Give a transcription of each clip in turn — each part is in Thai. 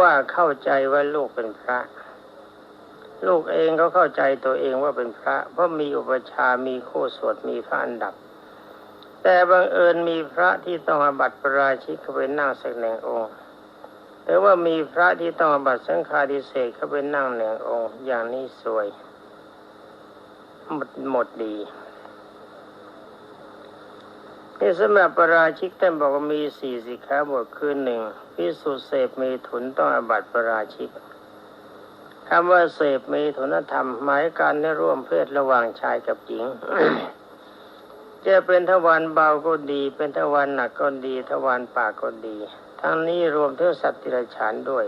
ว่าเข้าใจว่าลูกเป็นพระ ลูกเองเขาเข้าใจตัวเองว่าเป็นพระ เพราะมีอุปชามีโคสวดมีพระอันดับ แต่บังเอิญมีพระที่ต้องอบัติปราชิกเขาไปนั่งสักหนึ่งองค์หรือว่ามีพระที่ต้องอบัติสังฆาดิเศษเขาไปนั่งหนึ่งองค์ อย่างนี้สวย หมดหมดดี นี่สำหรับปราชิกท่านบอกว่ามีสี่สิกขาบทคือหนึ่งพิสุเสพมีถุนต้องอบัติปราชิกคำว่าเสพมีถุนธรรม หมายการในร่วมเพศระหว่างชายกับหญิงจะเป็นทวารเบาก็ดี เป็นทวารหนักก็ดี ทวารปากก็ดี ทั้งนี้รวมทั้งสัตว์ติรฉานด้วย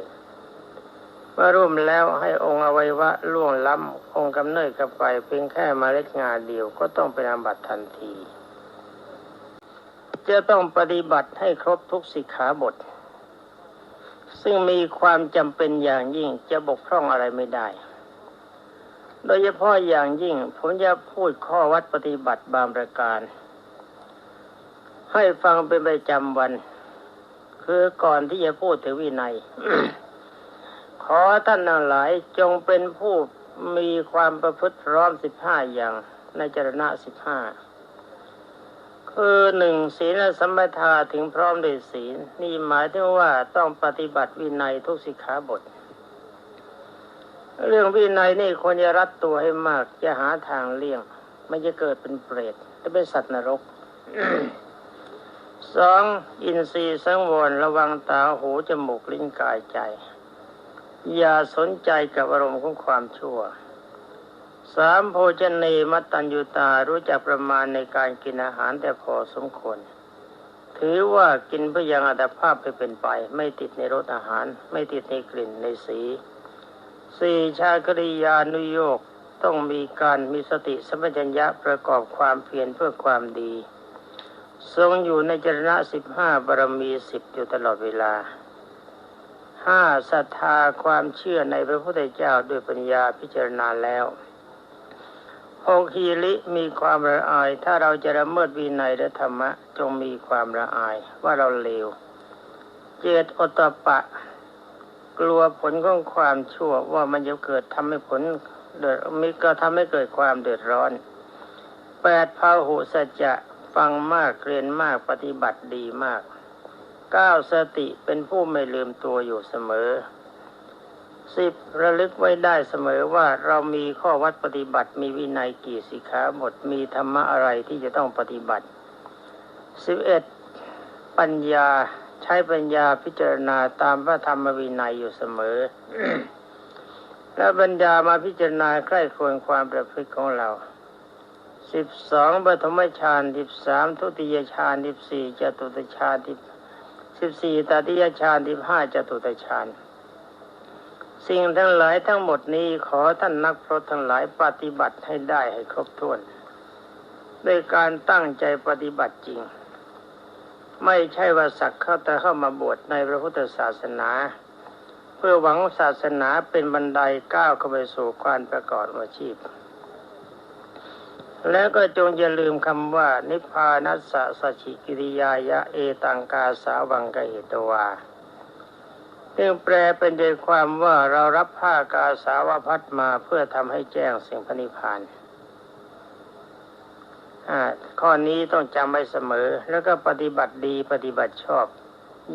เมื่อร่วมแล้วให้องค์อวัยวะล่วงล้ำองค์กำเนิดกับไปเพียงแค่มาเล็ดงาเดียวก็ต้องเป็นอาบัติทันที จะต้องปฏิบัติให้ครบทุกสิกขาบท ซึ่งมีความจำเป็นอย่างยิ่งจะบกพร่องอะไรไม่ได้ โดยเฉพาะอย่างยิ่ง ผมจะพูดข้อวัดปฏิบัติบางประการ ให้ฟังเป็นประจำวัน คือก่อนที่จะพูดถึงวินัย ขอท่านทั้งหลายจงเป็นผู้มีความประพฤติพร้อมสิบห้าอย่างในจรณะสิบห้า คือหนึ่งศีลสมปทาถึงพร้อมด้วยศีลนี่หมายถึงว่าต้องปฏิบัติวินัยทุกสิกขาบท เรื่องวินัยนี่ควรจะรัดตัวให้มากจะหาทางเลี่ยง ไม่จะเกิดเป็นเปรตจะเป็นสัตว์นรกสองอินทรีย์สังวรระวังตาหูจมูกลิ้นกายใจ อย่าสนใจกับอารมณ์ของความชั่ว สามโภชเนมัตตัญญูตารู้จักประมาณในการกินอาหารแต่พอสมควร ถือว่ากินเพื่อยังอัตภาพไปเป็นไป ไม่ติดในรสอาหาร ไม่ติดในกลิ่นในสีสี่ชากริยานุโยกต้องมีการมีสติสัมปชัญญะประกอบความเพียรเพื่อความดี ทรงอยู่ในจรณะสิบห้าบารมีสิบอยู่ตลอดเวลาห้าศรัทธาความเชื่อในพระพุทธเจ้าด้วยปัญญาพิจารณาแล้ว หกฮีริมีความละอาย ถ้าเราจะละเมิดวินัยและธรรมะ จงมีความละอายว่าเราเลว เจตอตปะ กลัวผลของความชั่วว่ามันจะเกิดทำให้ผลเดือดมีก็ทำให้เกิดความเดือดร้อนแปดพาหุสัจจะฟังมากเรียนมากปฏิบัติดีมากเก้าสติเป็นผู้ไม่ลืมตัวอยู่เสมอ สิบระลึกไว้ได้เสมอว่าเรามีข้อวัดปฏิบัติ มีวินัยกี่สิกขาหมดมีธรรมะอะไรที่จะต้องปฏิบัติสิบเอ็ดปัญญาใช้ปัญญาพิจารณาตามพระธรรมวินัยอยู่เสมอ และปัญญามาพิจารณาใกล้ควรความประพฤติของเราสิบสองปฐมฌานสิบสามทุติยฌานสิบสี่จตุตฌานสิบสี่ตติยฌานสิบห้าจตุตฌาน สิ่งทั้งหลายทั้งหมดนี้ขอท่านนักพรตทั้งหลายปฏิบัติให้ได้ให้ครบถ้วนด้วยการตั้งใจปฏิบัติจริง ไม่ใช่ว่าสักเข้าแต่เข้ามาบวชในพระพุทธศาสนา เพื่อหวังศาสนาเป็นบันไดก้าวเข้าไปสู่ความประกอบอาชีพ แล้วก็จงอย่าลืมคำว่า นิพพานัสสะสชิกิริยายะเอตังกาสาวังกเหตวา ซึ่งแปลเป็นใจความว่าเรารับผ้ากาสาวพัดมาเพื่อทำให้แจ้งเสิ่งพระนิพพานข้อนี้ต้องจำไว้เสมอ แล้วก็ปฏิบัติดีปฏิบัติชอบ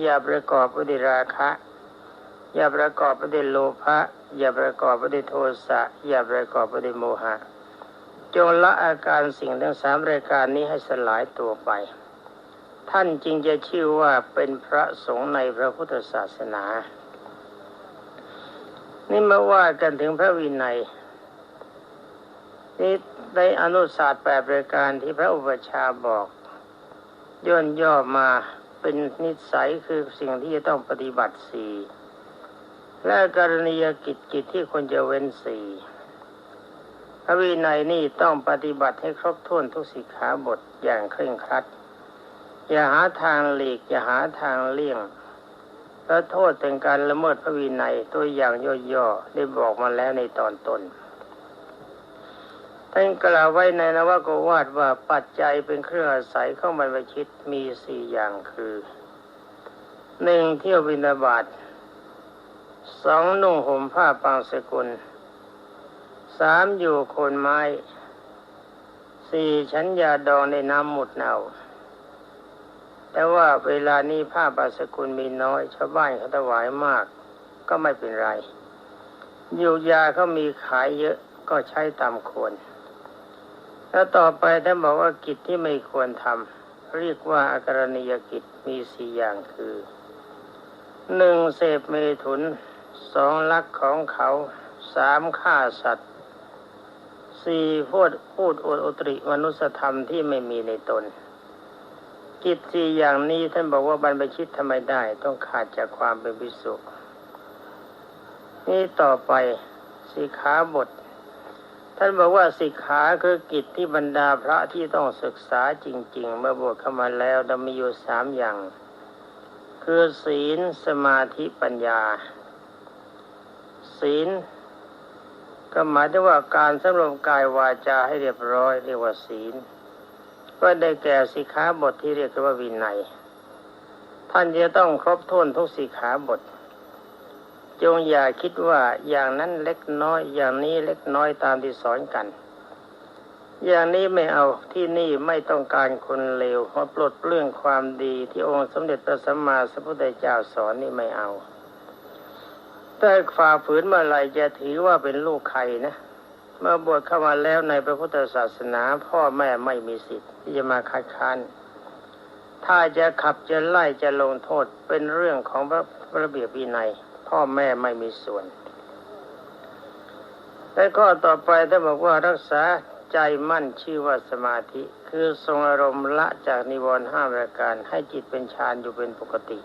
อย่าประกอบด้วยราคะ อย่าประกอบด้วยโลภะอย่าประกอบด้วยโทสะ อย่าประกอบด้วยโมหะ จงละอาการสิ่งทั้งสามรายการนี้ให้สลายตัวไป ท่านจึงจะชื่อว่าเป็นพระสงฆ์ในพระพุทธศาสนา นี่มาว่ากันถึงพระวินัยนี่ได้อนุศาสตร์แปดรายการที่พระอุปชาบอก ย่นย่อมาเป็นนิสัยคือสิ่งที่จะต้องปฏิบัติสี่และกรณียกิจกิจที่ควรจะเว้นสี่พระวินัยนี่ต้องปฏิบัติให้ครบถ้วนทุกสิกขาบทอย่างเคร่งครัด อย่าหาทางหลีก อย่าหาทางเลี่ยงแล้วโทษถึงการละเมิดพระวินัยตัวอย่างย่อๆได้บอกมาแล้วในตอนต้นท่านกล่าวไว้ในนวโกวาดว่าปัจจัยเป็นเครื่องอาศัยเข้าบรรพชิตมีสี่อย่างคือหนึ่งเที่ยวบินาบาตสองนุ่งห่มผ้าปางสกุลสามอยู่โคนไม้สี่ฉันยาดองในน้ำหมุดเนา แต่ว่าเวลานี้ผ้าปาสกุลมีน้อย ชาวบ้านเขาถวายมาก ก็ไม่เป็นไรอยู่ยาเขามีขายเยอะก็ใช้ตามควรแล้วต่อไปท่านบอกว่ากิจที่ไม่ควรทำเรียกว่าอาการณียกิจมีสี่อย่างคือหนึ่งเสพเมถุนสองลักของเขาสามฆ่าสัตว์สี่พูดพูดอดอุตริมนุสธรรมที่ไม่มีในตน กิจสี่อย่างนี้ท่านบอกว่าบรรพชิตทำไมได้ ต้องขาดจากความเป็นพิสุนี่ต่อไปสิกขาบท ท่านบอกว่าสิกขาคือกิจที่บรรดาพระที่ต้องศึกษาจริง ๆ เมื่อบวชเข้ามาแล้วจะมีอยู่สามอย่าง คือศีลสมาธิปัญญา ศีลก็หมายถึงว่าการสำรวมกายวาจาให้เรียบร้อยเรียกว่าศีล ก็ได้แก่สิกขาบทที่เรียกว่าวินัย ท่านจะต้องครบถ้วนทุกสิกขาบท จงอย่าคิดว่าอย่างนั้นเล็กน้อย อย่างนี้เล็กน้อยตามที่สอนกัน อย่างนี้ไม่เอาที่นี่ไม่ต้องการคนเลวมาปลดเปลื้องความดีที่องค์สมเด็จพระสัมมาสัมพุทธเจ้าสอนนี่ไม่เอาถ้าฝ่าฝืนเมื่อไรจะถือว่าเป็นลูกใครนะ เมื่อบวชเข้ามาแล้วในพระพุทธศาสนา พ่อแม่ไม่มีสิทธิ์ที่จะมาคัดค้าน ถ้าจะขับจะไล่จะลงโทษเป็นเรื่องของพระระเบียบวินัย พ่อแม่ไม่มีส่วนและข้อต่อไปถ้าบอกว่ารักษาใจมั่นชื่อว่าสมาธิ คือทรงอารมณ์ละจากนิวรณ์ห้าประการให้จิตเป็นฌานอยู่เป็นปกติ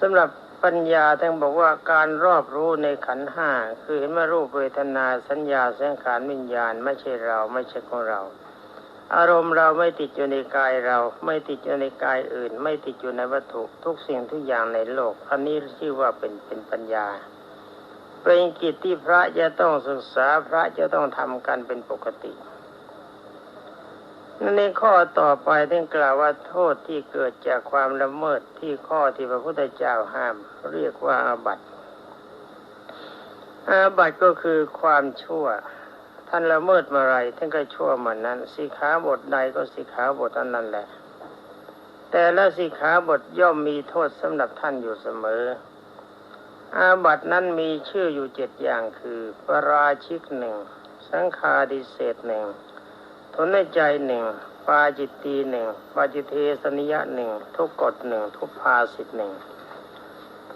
สำหรับ ปัญญาท่านบอกว่าการรอบรู้ในขันห้าคือเห็นว่ารูปเวทนาสัญญาสังขารวิญญาณ ไม่ใช่เราไม่ใช่ของเรา อารมณ์เราไม่ติดอยู่ในกายเรา ไม่ติดอยู่ในกายอื่น ไม่ติดอยู่ในวัตถุทุกสิ่งทุกอย่างในโลก อันนี้ชื่อว่าเป็นเป็นปัญญาเป็นกิจที่พระจะต้องศึกษาพระจะต้องทำกันเป็นปกติ ในข้อต่อไปท่านกล่าวว่าโทษที่เกิดจากความละเมิดที่ข้อที่พระพุทธเจ้าห้าม เรียกว่าอาบัติอาบัติก็คือความชั่ว ท่านละเมิดมื่อไรท่านก็ชั่วเหมือนนั้นสิขาบทใดก็สิขาบทอันนั้นแหละ แต่ละสิขาบทย่อมมีโทษสำหรับท่านอยู่เสมอ อาบัตินั้นมีชื่ออยู่เจ็ดอย่างคือปราชิกหนึ่งสังคาดิเศษหนึ่ง ทนในใจหนึ่ง ปาจิตตีหนึ่ง ปาจิเทสนิยะหนึ่ง ทุกกฎหนึ่ง ทุกภาสิทหนึ่ง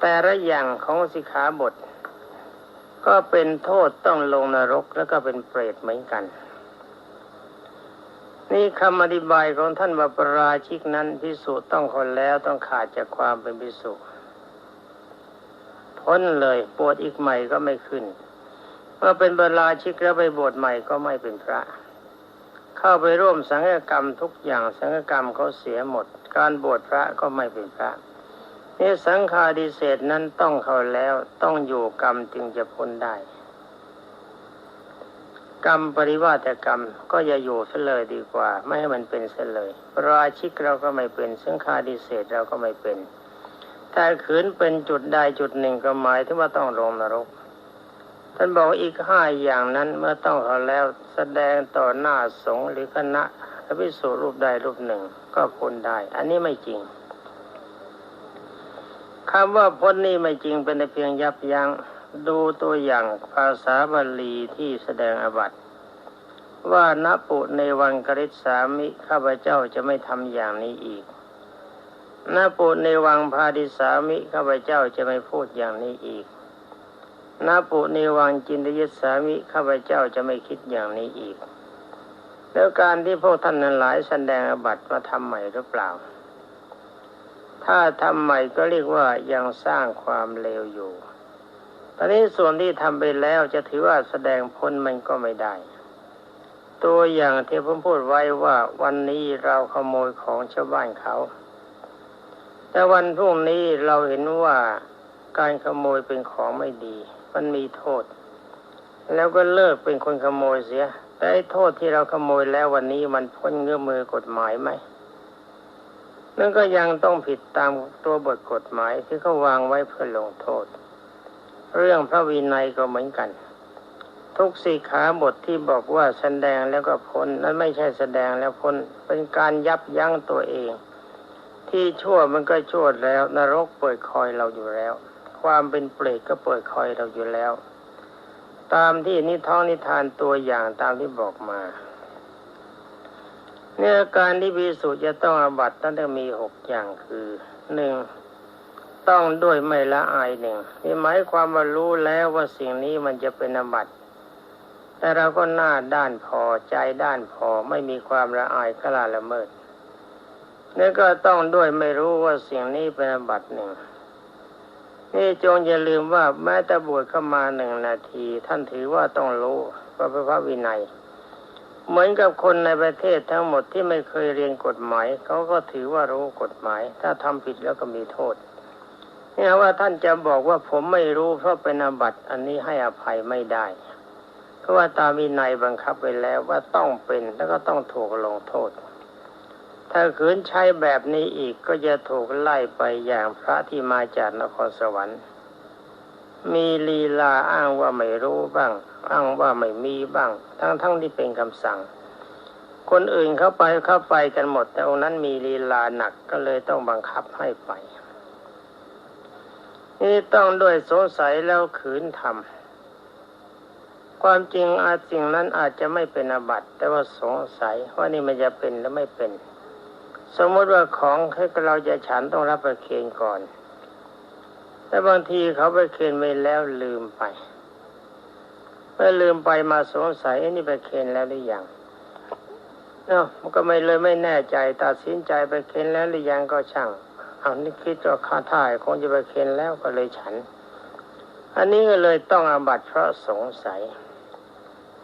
แต่ละอย่างของสิขาบท ก็เป็นโทษต้องลงนรกแล้วก็เป็นเปรตเหมือนกัน นี่คำอธิบายของท่านว่าปราชิกนั้นพิสูจน์ต้องคนแล้วต้องขาดจากความเป็นพิสุพ้นเลยปวดอีกใหม่ก็ไม่ขึ้น เมื่อเป็นบรราชิกแล้วไปบวชใหม่ก็ไม่เป็นพระ เข้าไปร่วมสังฆกรรมทุกอย่างสังฆกรรมเขาเสียหมด การบวชพระก็ไม่เป็นพระนี่สังฆาดิเศษนั้นต้องเขาแล้วต้องอยู่กรรมจึงจะพ้นได้ กรรมปริวาตกรรมก็อย่าอยู่เสเลยดีกว่า ไม่ให้มันเป็นเสเลย ราชิกเราก็ไม่เป็นสังฆาดิเศษเราก็ไม่เป็นถ้าขืนเป็นจุดใดจุดหนึ่งก็หมายถึงว่าต้องลงนรก ท่านบอกอีกห้าอย่างนั้นเมื่อต้องเขาแล้วแสดงต่อหน้าสงฆ์หรือคณะพระพิสุรูปใดรูปหนึ่ง ก็พ้นได้ อันนี้ไม่จริงคำว่าพ้นนี่ไม่จริงเป็นแต่เพียงยับยัง้งดูตัวอย่างภาษาบาลีที่แสดงอบัตว่านปุในวันกริษสามิข้าพเจ้าจะไม่ทำอย่างนี้อีกนปุในวังพาดิสามิข้าพเจ้าจะไม่พูดอย่างนี้อีก นาปุในวังจินตยสามิข้าพเจ้าจะไม่คิดอย่างนี้อีก แล้วการที่พวกท่านนั้นหลายแสดงอบัตมาทำใหม่หรือเปล่า ถ้าทำใหม่ก็เรียกว่ายังสร้างความเลวอยู่ตอนนี้ส่วนที่ทำไปแล้วจะถือว่าแสดงพ้นมันก็ไม่ได้ ตัวอย่างที่ผมพูดไว้ว่าวันนี้เราขโมยของชาวบ้านเขา แต่วันพรุ่งนี้เราเห็นว่าการขโมยเป็นของไม่ดี มันมีโทษ แล้วก็เลิกเป็นคนขโมยเสีย แต่โทษที่เราขโมยแล้ววันนี้มันพ้นเงื้อมือกฎหมายไหมนั่นก็ยังต้องผิดตามตัวบทกฎหมายที่เขาวางไว้เพื่อลงโทษ เรื่องพระวินัยก็เหมือนกัน ทุกสี่ขาบทที่บอกว่าแสดงแล้วก็พ้น นั้นไม่ใช่แสดงแล้วพ้น เป็นการยับยั้งตัวเอง ที่ชั่วมันก็ชั่วแล้ว นรกเปิดคอยเราอยู่แล้ว ความเป็นเปรตก็เปิดคอยเราอยู่แล้ว ตามที่นิท้องนิทานตัวอย่างตามที่บอกมาเนี่ยการที่พิสูจน์จะต้องอาบัตตั้งแต่มีหกอย่างคือหนึ่งต้องด้วยไม่ละอายหนึ่งนี่หมายความว่ารู้แล้วว่าสิ่งนี้มันจะเป็นอาบัตแต่เราก็หน้าด้านพอใจด้านพอไม่มีความละอายกล้าละเมิดนี่ก็ต้องด้วยไม่รู้ว่าสิ่งนี้เป็นอาบัตหนึ่ง นี่จงอย่าลืมว่าแม้แต่บวชเข้ามาหนึ่งนาที ท่านถือว่าต้องรู้ว่าพระวินัย เหมือนกับคนในประเทศทั้งหมดที่ไม่เคยเรียนกฎหมายเขาก็ถือว่ารู้กฎหมาย ถ้าทำผิดแล้วก็มีโทษนี่ว่าท่านจะบอกว่าผมไม่รู้เพราะเป็นอาบัติอันนี้ให้อภัยไม่ได้ เพราะว่าตามวินัยบังคับไว้แล้วว่าต้องเป็นแล้วก็ต้องถูกลงโทษ ถ้าขืนใช้แบบนี้อีกก็จะถูกไล่ไปอย่างพระที่มาจากนครสวรรค์ มีลีลาอ้างว่าไม่รู้บ้าง อ้างว่าไม่มีบ้าง ทั้งๆทที่เป็นคำสั่ง คนอื่นเข้าไปเข้าไปกันหมด แต่องนั้นมีลีลาหนักก็เลยต้องบังคับให้ไป นี่ต้องด้วยสงสัยแล้วขืนทำความจริงอาจริงนั้นอาจจะไม่เป็นอาบัติแต่ว่าสงสัยว่านี่มันจะเป็นหรือไม่เป็น สมมติว่าของให้เราจะฉันต้องรับประเคนก่อน แต่บางทีเขาไปเคนไปแล้วลืมไปเมื่อลืมไปมาสงสัยนี่ไปเคนแล้วหรือยังเนาะมันก็ไม่เลยไม่แน่ใจตัดสินใจไปเคนแล้วหรือยังก็ช่างเอานี่คิดว่าข้าท่ายคงจะไปเคนแล้วก็เลยฉัน อันนี้ก็เลยต้องอาบัตเพราะสงสัย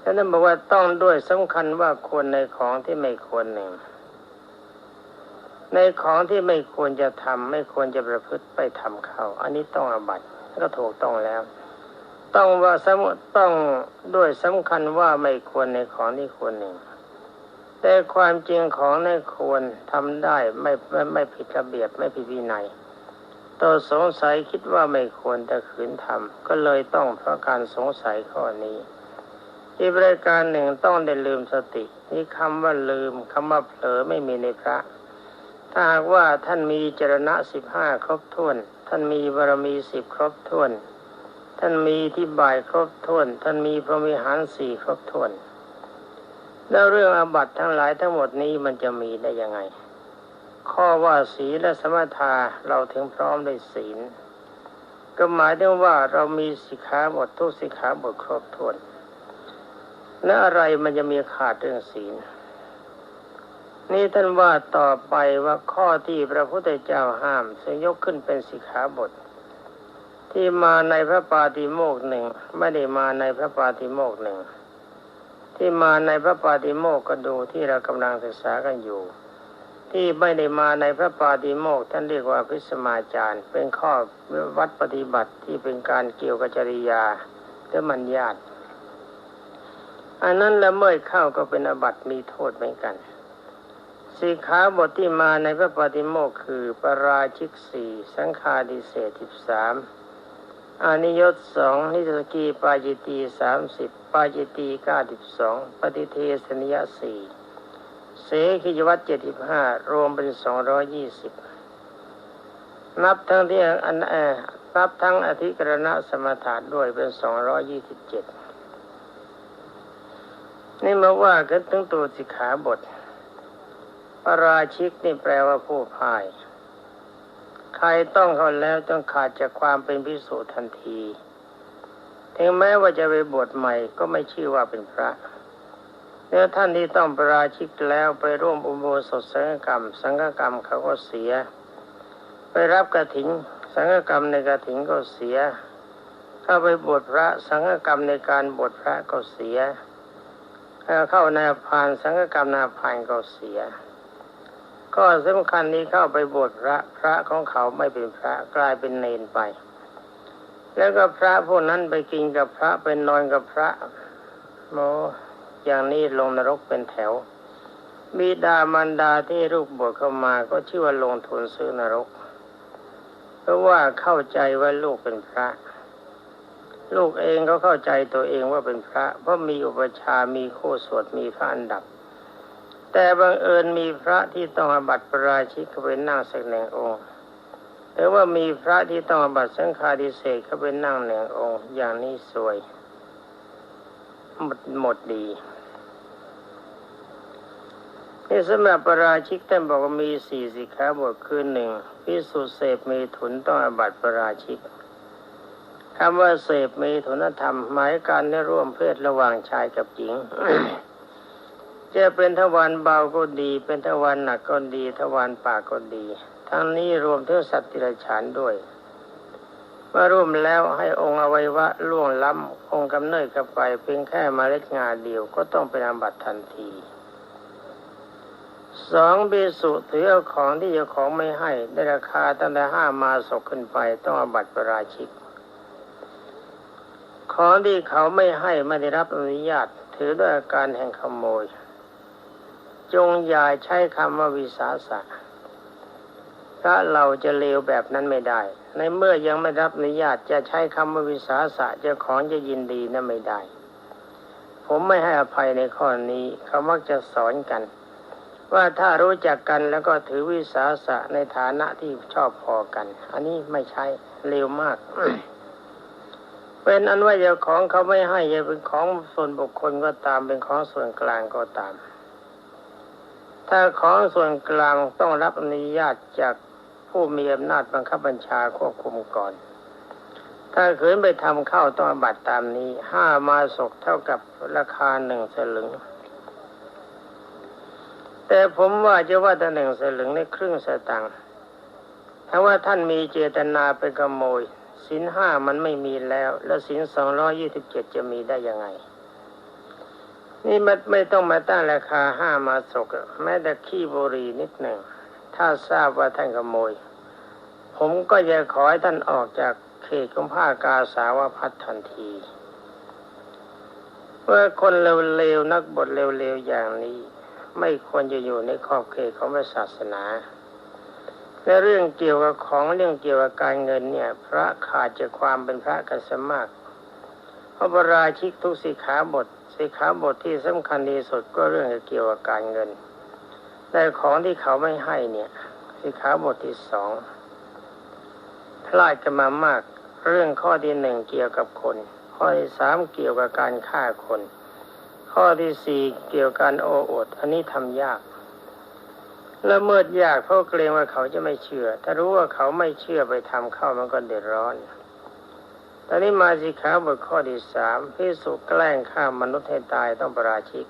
ท่านบอกว่าต้องด้วยสำคัญว่าควรในของที่ไม่ควรหนึ่ง ในของที่ไม่ควรจะทำไม่ควรจะประพฤติไปทำเขาอันนี้ต้องอบัตก็ถูกต้องแล้ว ต้องว่าสมต้องด้วยสำคัญว่าไม่ควรในของที่ควรหนึ่ง แต่ความจริงของในควรทำได้ไม่ไม่ไม่ผิดระเบียบไม่ผิดวินัยตัวสงสัยคิดว่าไม่ควรแต่ขืนทำก็เลยต้องเพราะการสงสัยข้อนี้อีกรายการหนึ่งต้องได้ลืมสตินี่คำว่าลืมคำว่าเผลอไม่มีในพระ ถ้าหากว่าท่านมีจรณะสิบห้าครบถ้วน ท่านมีบารมีสิบครบถ้วน ท่านมีที่บ่ายครบถ้วน ท่านมีพระมิหารสี่ครบถ้วน แล้วเรื่องอาบัตทั้งหลายทั้งหมดนี้มันจะมีได้ยังไง ข้อว่าศีลและสมถาเราถึงพร้อมด้วยศีล ก็หมายถึงว่าเรามีสิกขาบททุกสิกขาบทครบถ้วน และอะไรมันจะมีขาดเรื่องศีล นี่ท่านว่าต่อไปว่าข้อที่พระพุทธเจ้าห้ามจะยกขึ้นเป็นสิกขาบท ที่มาในพระปาติโมกหนึ่งไม่ได้มาในพระปาติโมกหนึ่งที่มาในพระปาติโมกก็ดูที่เรากำลังศึกษากันอยู่ ที่ไม่ได้มาในพระปาติโมกท่านเรียกว่าพิสมาจารย์เป็นข้อวัดปฏิบัติที่เป็นการเกี่ยวกับจริยาหรือมัญญาตอันนั้นละเมื่อเข้าก็เป็นอบัตมีโทษเหมือนกัน สีขาบทที่มาในพระปาติโมกคือปราชิกสี่สังฆาดิเศษสิบสามอานิยตสองนิสกีปาจิตีสามสิบปาจิตีเก้าสิบสองปฏิเทสนิยสี่เสขิจวัตเจ็ดสิบห้ารวมเป็นสองร้อยยี่สิบนับทั้งที่อันเอนับทั้งอธิกรณะสมถะด้วยเป็นสองร้อยยี่สิบเจ็ดนี่มาว่ากันตั้งตัวสิขาบท ปราชิกนี่แปลว่าผู้พ่าย ใครต้องเขาแล้วต้องขาดจากความเป็นพิสุทันที ถึงแม้ว่าจะไปบวชใหม่ก็ไม่ชื่อว่าเป็นพระแล้วท่านที่ต้องประราชิกแล้วไปร่วมอุโบสถสังฆกรรม สังฆกรรมเขาก็เสีย ไปรับกระถิ่นสังฆกรรมในกระถิ่นก็เสีย เข้าไปบวชพระสังฆกรรมในการบวชพระก็เสีย เข้าในพานสังฆกรรมนาพานก็เสีย ก็สำคัญนี้เข้าไปบวชพระพระของเขาไม่เป็นพระกลายเป็นเนนไป แล้วก็พระพวกนั้นไปกินกับพระเป็นนอนกับพระโมอย่างนี้ลงนรกเป็นแถวบิดามารดาที่ลูกบวชเข้ามาก็ชื่อว่าลงทุนซื้อนรก เพราะว่าเข้าใจว่าลูกเป็นพระ ลูกเองก็เข้าใจตัวเองว่าเป็นพระ เพราะมีอุปชามีโคสวดมีพระอันดับ แต่บังเอิญมีพระที่ต้องอบัติปราชิกเขาเป็นนั่งสักหนึ่งองค์หรือว่ามีพระที่ต้องอบัติสังฆาดิเศษเขาเป็นนั่งหนึ่งองค์ อย่างนี้สวย หมดหมดดีนี่สำหรับปราชิกท่านบอกว่ามีสี่สิขาบทคือหนึ่งพิสุเสพมีถุนต้องอบัติปราชิกคำว่าเสพมีถุนธรรม หมายการได้ร่วมเพศระหว่างชายกับหญิง จะเป็นทวารเบาก็ดี เป็นทวารหนักก็ดีทวารปากก็ดี ทั้งนี้รวมถึงสัตว์ติรฉานด้วยเมื่อร่วมแล้วให้องค์อวัยวะล่วงล้ำองค์กำเนิดกับไปเพียงแค่มเมล็ดงาเดียวก็ต้องเป็นอาบัติทันทีสองเบสุถือเอาของที่เจ้าของไม่ให้ได้ราคาตั้งแต่ห้ามาศกขึ้นไปต้องอาบัติปราชิก ของที่เขาไม่ให้ไม่ได้รับอนุญาต ถือด้วยอาการแห่งขโมย จงอย่าใช้คำว่าวิสาสะพระเราจะเลวแบบนั้นไม่ได้ ในเมื่อยังไม่รับอนุญาตจะใช้คำว่าวิสาสะจ้าของจะยินดีนั่นไม่ได้ ผมไม่ให้อภัยในข้อนี้เขามักจะสอนกัน ว่าถ้ารู้จักกันแล้วก็ถือวิสาสะในฐานะที่ชอบพอกัน อันนี้ไม่ใช่เลวมากเป็นอันว่าเจ้าของเขาไม่ให้จะเป็นของส่วนบุคคลก็ตามเป็นของส่วนกลางก็ตาม ถ้าของส่วนกลางต้องรับอนุญาตจากผู้มีอำนาจบังคับบัญชาควบคุมก่อน ถ้าขืนไปทำเข้าต้องบัตรตามนี้ห้ามาศกเท่ากับราคาหนึ่งสลึง แต่ผมว่าจะว่าแต่หนึ่งสลึงในครึ่งสตังค์ถ้าว่าท่านมีเจตนาไปขโมยสินห้ามันไม่มีแล้ว แล้วสินสองร้อยี่สิบเจ็ดจะมีได้ยังไง นี่มันไม่ต้องมาตั้งราคาห้ามาศกแม้แต่ขี้บุรีนิดหนึ่ง ถ้าทราบว่าท่านขโมย ผมก็จะขอให้ท่านออกจากเขตของผ้ากาสาวพัดทันทีเมื่อคนเร็วๆนักบทเร็วๆอย่างนี้ ไม่ควรจะอยู่ในขอบเขตของพระศาสนาและเรื่องเกี่ยวกับของเรื่องเกี่ยวกับการเงินเนี่ย พระขาดจากความเป็นพระกันสมากเพราะบราชิกทุกสิขาบท สิขาบทที่สำคัญที่สุดก็เรื่องเกี่ยวกับการเงิน แต่ของที่เขาไม่ให้เนี่ย สิขาบทที่สองพลาดกันมามาก เรื่องข้อที่หนึ่งเกี่ยวกับคน ข้อที่สามเกี่ยวกับการฆ่าคน ข้อที่สี่เกี่ยวกับการโอ้อดอันนี้ทำยากละเมิดยากเพราะเกรงว่าเขาจะไม่เชื่อ ถ้ารู้ว่าเขาไม่เชื่อไปทำเข้ามันก็เดือดร้อน ตอนนี้มาสิขาบทข้อที่สามพิสุแกล้งฆ่ามนุษย์ให้ตายต้องประราชิก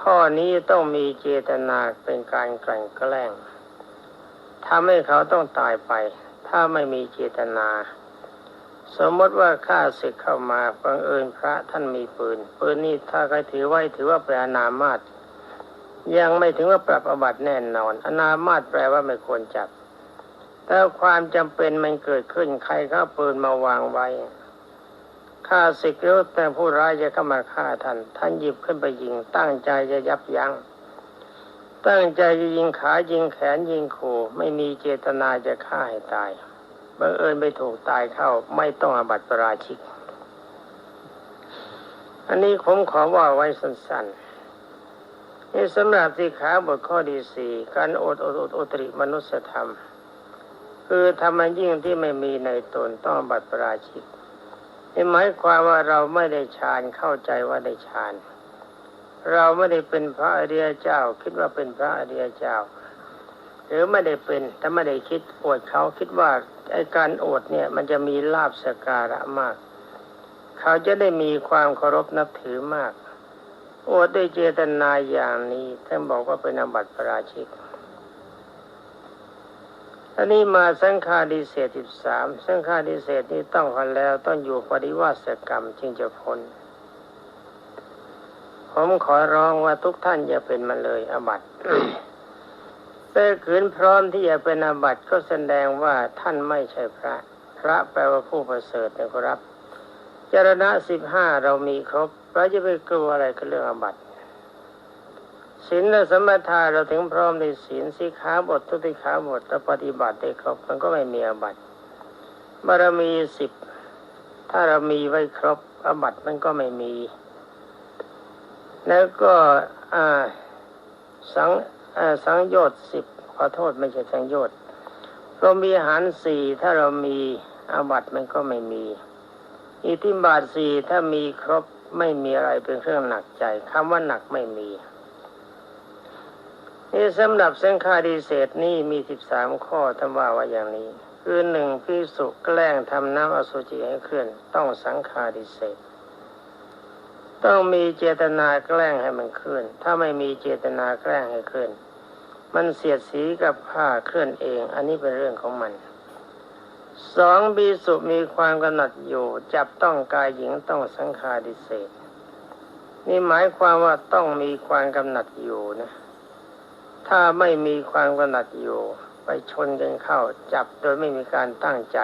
ข้อนี้ต้องมีเจตนาเป็นการกลั่นแกล้งทำให้เขาต้องตายไป ถ้าไม่มีเจตนา สมมติว่าข้าศึกเข้ามาบังเอิญพระท่านมีปืน ปืนนี้ถ้าใครถือไว้ถือว่าเป็นอนามาตยังไม่ถึงว่าปรับอบัติแน่นอน อนามาตแปลว่าไม่ควรจับ แต่ความจำเป็นมันเกิดขึ้นใครก็ปืนมาวางไว้ฆ่าศึกหรือแต่ผู้ร้ายจะเข้ามาฆ่าท่านท่านหยิบขึ้นไปยิง ตั้งใจจะยับยัง้งตั้งใจจะยิงขายิงแขนยิงขู่ไม่มีเจตนาจะฆ่าให้ตายบังเอิญไปถูกตายเข้าไม่ต้องอบัติปราชิก อันนี้ผมขอว่าไว้สั้นๆนี่สำหรับที่ขาบทข้อที่สี่การอดอดอดอตริมนุสธรรม คือทำมันยิ่งที่ไม่มีในตนต้องบัตรปราชิกนี่หมายความว่าเราไม่ได้ฌานเข้าใจว่าได้ฌานเราไม่ได้เป็นพระอริยเจ้า คิดว่าเป็นพระอริยเจ้า หรือไม่ได้เป็นแต่ไม่ได้คิดอวดเขาคิดว่าไอ้การอวดเนี่ย มันจะมีลาบสการะมาก เขาจะได้มีความเคารพนับถือมากอวดด้วยเจตนาอย่างนี้ท่านบอกว่าเป็นอบัติปราชิก อันนี้มาสังฆาดิเศษสิบสามสังฆาดิเศษนี้ต้องกันแล้วต้องอยู่ปฏิวัติกรรมจึงจะพ้นผมขอร้องว่าทุกท่านอย่าเป็นมันเลยอบัติแต่ขืนพร้อมที่จะเป็นอบัติก็แสดงว่าท่านไม่ใช่พระ พระแปลว่าผู้ประเสริฐนะครับจารณะสิบห้าเรามีครบเราจะไปกลัวอะไรกับเรื่องอบัติ ศีลและสมถะเราถึงพร้อมในศีลสีขาบททุติขาบทแลปฏิบัติได้ครบมันก็ไม่มีอบัติบารมีสิบถ้าเรามีไว้ครบอบัติมันก็ไม่มี แล้วก็สังสังโยชน์สิบขอโทษไม่ใช่สังโยชน์เรามีอาหารสี่ถ้าเรามีอาบัติมันก็ไม่มี อิทธิบาทสี่ถ้ามีครบไม่มีอะไรเป็นเครื่องหนักใจคำว่าหนักไม่มี นี่สำหรับสังฆาดิเศษนี่มีสิบสามข้อท่านว่าว่าอย่างนี้ คือหนึ่งพิสุแกล้งทำน้ำอสุจิให้เคลื่อนต้องสังฆาดิเศษต้องมีเจตนาแกล้งให้มันเคลื่อน ถ้าไม่มีเจตนาแกล้งให้เคลื่อน มันเสียดสีกับผ้าเคลื่อนเอง อันนี้เป็นเรื่องของมัน สองบีสุมีความกำหนัดอยู่ จับต้องกายหญิงต้องสังฆาดิเศษ นี่หมายความว่าต้องมีความกำหนัดอยู่นะ ถ้าไม่มีความกำหนัดอยู่ ไปชนกันเข้าจับโดยไม่มีการตั้งใจ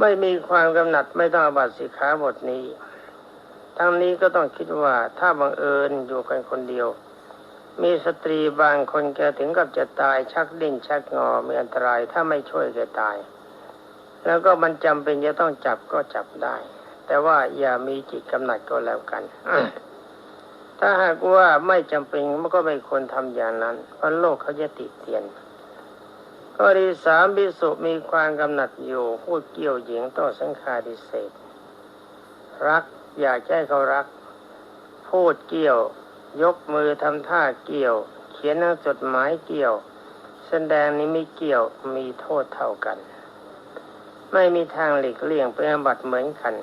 ไม่มีความกำหนัดไม่ต้องอาบัตสิขาบทนี้ ทั้งนี้ก็ต้องคิดว่าถ้าบังเอิญอยู่กันคนเดียว มีสตรีบางคนแกถึงกับจะตายชักดิ้นชักงอมีอันตรายถ้าไม่ช่วยแกตาย แล้วก็มันจำเป็นจะต้องจับก็จับได้ แต่ว่าอย่ามีจิตกำหนัดก็แล้วกัน ถ้าหากว่าไม่จำเป็นมันก็ไม่ควรทำอย่างนั้นเพราะโลกเขาจะติเตียนข้อที่สามบิสุมีความกำหนัดอยู่พูดเกี่ยวหญิงต้อสังฆาดิเศษรักอยากให้เขารัก พูดเกี่ยว ยกมือทำท่าเกี่ยว เขียนหนังจดหมายเกี่ยว แสดงนี้ไม่เกี่ยวมีโทษเท่ากัน ไม่มีทางหลีกเลี่ยงเป็นบัติเหมือนกัน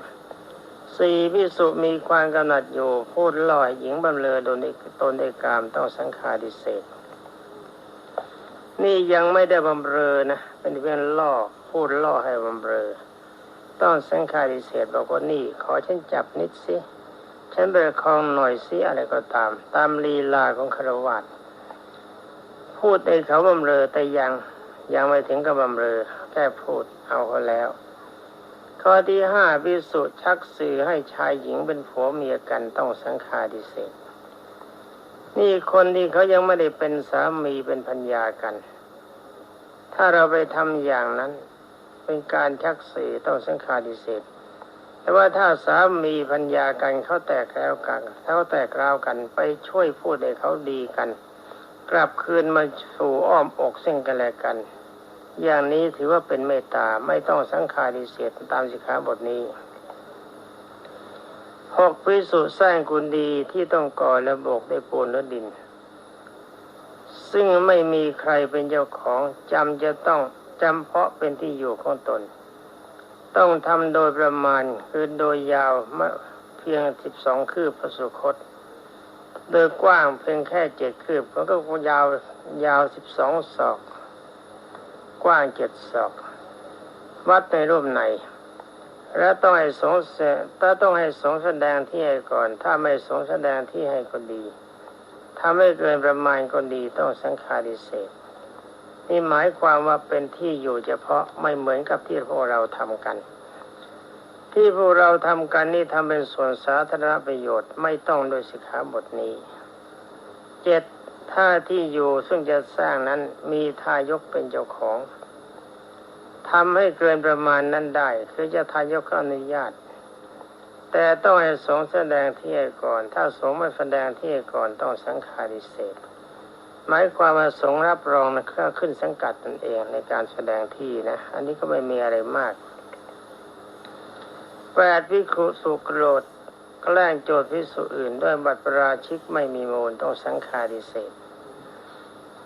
สี่พิสุมีความกำหนัดอยู่ พูดลอยหญิงบำเรอโดนตนในกามต้องสังฆาดิเศษ นี่ยังไม่ได้บำเรอนะ เป็นเพียงล่อพูดล่อให้บำเรอ ต้องสังฆาดิเศษบอกว่านี่ขอฉันจับนิดสิฉันเบิกคองหน่อยสิอะไรก็ตาม ตามลีลาของคารวะพูดในเขาบำเรอแต่ยังยังไม่ถึงกับบำเรอแค่พูดเอาเขาแล้ว ข้อที่ห้าวิสุชักสื่อให้ชายหญิงเป็นผัวเมียกันต้องสังฆาดิเศษนี่คนที่เขายังไม่ได้เป็นสามีเป็นพัญญากัน ถ้าเราไปทำอย่างนั้น เป็นการชักสื่อต้องสังฆาดิเศษแต่ว่าถ้าสามีพัญญากันเขาแตกแล้วกันเขาแตกราวกันไปช่วยพูดให้เขาดีกัน กลับคืนมาสู่อ้อมอกซึ่งกันและกัน อย่างนี้ถือว่าเป็นเมตตาไม่ต้องสังฆารดิเศษตามสิกขาบทนี้หกพิสุสร้างคุณดีที่ต้องก่อและบกด้ปูนและดิน ซึ่งไม่มีใครเป็นเจ้าของจำจะต้องจำเพาะเป็นที่อยู่ของตน ต้องทำโดยประมาณคือโดยยาวเพียงสิบสองคืบประสุคต โดยกว้างเพียงแค่เจ็ดคืบมันก็ยาวยาวสิบสองศอก กว้างเจ็ดศอก วัดในรูปไหน และต้องให้สงฆ์ถ้าต้องให้สงฆ์แสดงที่ให้ก่อน ถ้าไม่สงฆ์แสดงที่ให้ก็ดี ถ้าไม่เกินประมาณก็ดีต้องสังฆาดิเศษนี่หมายความว่าเป็นที่อยู่เฉพาะไม่เหมือนกับที่พวกเราทำกัน ที่พวกเราทำกันนี่ทำเป็นส่วนสาธารณประโยชน์ไม่ต้องโดยสิกขาบทนี้เจ็ด ท่าที่อยู่ซึ่งจะสร้างนั้นมีทายกเป็นเจ้าของทำให้เกินประมาณนั้นได้ คือจะทายกอนุญาต แต่ต้องให้สงแสดงที่ก่อน ถ้าสงไม่แสดงที่ก่อนต้องสังฆาดิเศษหมายความว่าสงรับรองนะก็ขึ้นสังกัดตนเองในการแสดงที่นะ อันนี้ก็ไม่มีอะไรมากแปดวิคุสุโกรธ แกล้งโจทย์พิสุอื่นด้วยบัตรประราชิกไม่มีมูลต้องสังฆาดิเศษ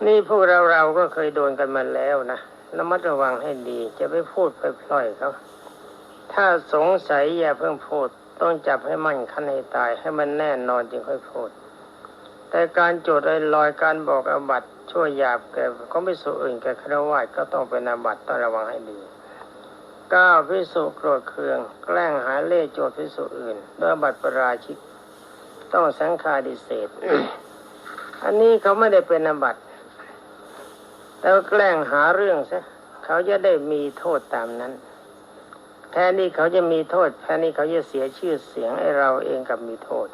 นี่พวกเราเราก็เคยโดนกันมาแล้วนะระมัดระวังให้ดี จะไปพูดไปพล่อยเขาถ้าสงสัยอย่าเพิ่งพูด ต้องจับให้มั่นคันให้ตายให้มันแน่นอนจึงค่อยพูด แต่การโจทย์ลอยการบอกอบัตช่วยหยาบแก่ก็ไม่สูอื่นแก่ครวญก็ต้องเป็นอบัตต้องระวังให้ดี ก้าพิสุโกรธเคือง แกล้งหาเล่โจทย์พิสุอื่นด้วยบัตรประราชิก ต้องสังฆาดิเศษ อันนี้เขาไม่ได้เป็นอาบัติแล้วแกล้งหาเรื่องซะเขาจะได้มีโทษตามนั้น แทนที่เขาจะมีโทษ แทนที่เขาจะเสียชื่อเสียงให้เราเองกับมีโทษ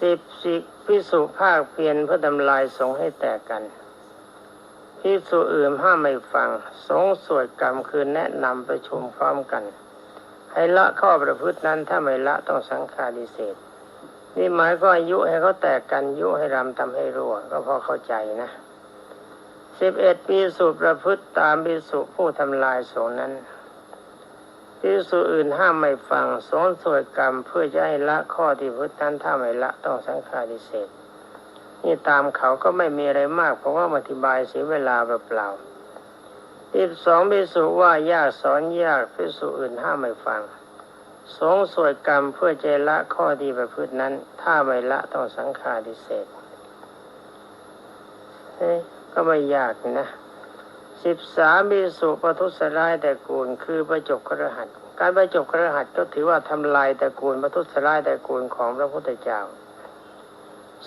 สิบสิพิสุภาคเพียนเพื่อทำลายสงให้แตกกัน พิสุอื่นห้ามไม่ฟัง สงสวดกรรมคือแนะนำประชุมพร้อมกัน ให้ละข้อประพฤตินั้นถ้าไม่ละต้องสังฆาดิเศษนี่หมายก็อายุให้เขาแตกกันยุให้รำทำให้รั่วก็พอเข้าใจนะสิบเอ็ดปีสุประพฤติตามปีสุผู้ทำลายสงนั้นปีสุอื่นห้ามไม่ฟังสงสวดกรรมเพื่อจะให้ละข้อที่พุทธนั้นถ้าไม่ละต้องสังฆาดิเศษ นี่ตามเขาก็ไม่มีอะไรมากเพราะว่าอธิบายเสียเวลาเปล่าๆอีกสองพิสุว่ายากสอนยากพิสุอื่นห้ามไม่ฟัง สงสวดกรรมเพื่อเจละข้อดีประพฤตินั้น ถ้าไม่ละต้องสังฆาดิเศษเฮ้ก็ไม่ยากนะสิบสามมีสุปทุษร้ายแต่กูล คือประจบกระหัตการประจบกระหัตก็ถือว่าทำลายแต่กูลประทุษร้ายแต่กูลของพระพุทธเจ้า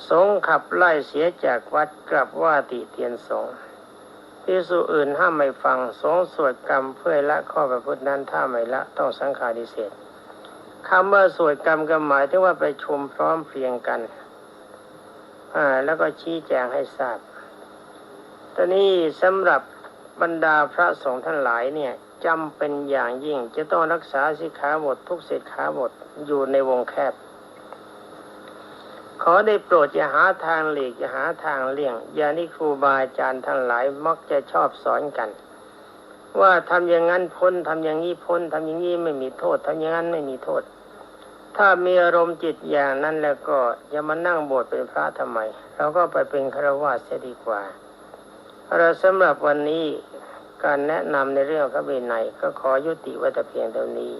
สงขับไล่เสียจากวัดกลับว่าติเตียนสงพิสุอื่นห้ามไม่ฟังสงสวดกรรมเพื่อละข้อประพฤตินั้นถ้าไม่ละต้องสังฆาดิเศษคำว่าสวดกรรมก็หมายถึงว่าไปชุมพร้อมเพรียงกันอ่าแล้วก็ชี้แจงให้ทราบตอนนี้สำหรับบรรดาพระสงฆ์ทั้งหลายเนี่ยจำเป็นอย่างยิ่งจะต้องรักษาสิกขาบททุกสิกขาบทอยู่ในวงแคบ ขอได้โปรดอย่าหาทางหลีกอย่าหาทางเลี่ยงอย่านี่ครูบาอาจารย์ทั้งหลายมักจะชอบสอนกัน ว่าทำอย่างนั้นพ้นทำอย่างนี้พ้นทำอย่างนี้ไม่มีโทษทำอย่างนั้นไม่มีโทษ ถ้ามีอารมณ์จิตอย่างนั้นแล้วก็อย่ามานั่งบวชเป็นพระทำไม เราก็ไปเป็นฆราวาสเสียดีกว่า เราสำหรับวันนี้การแนะนำในเรื่องพระวินัยก็ขอยุติไว้แต่เพียงเท่านี้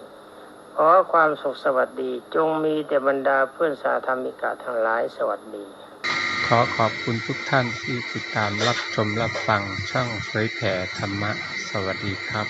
ขอความสุขสวัสดีจงมีแต่บรรดาเพื่อนสาธรรมิกาทั้งหลายสวัสดี ขอขอบคุณทุกท่านที่ติดตามรับชมรับฟังช่องเผยแผ่ธรรมะ สวัสดีครับ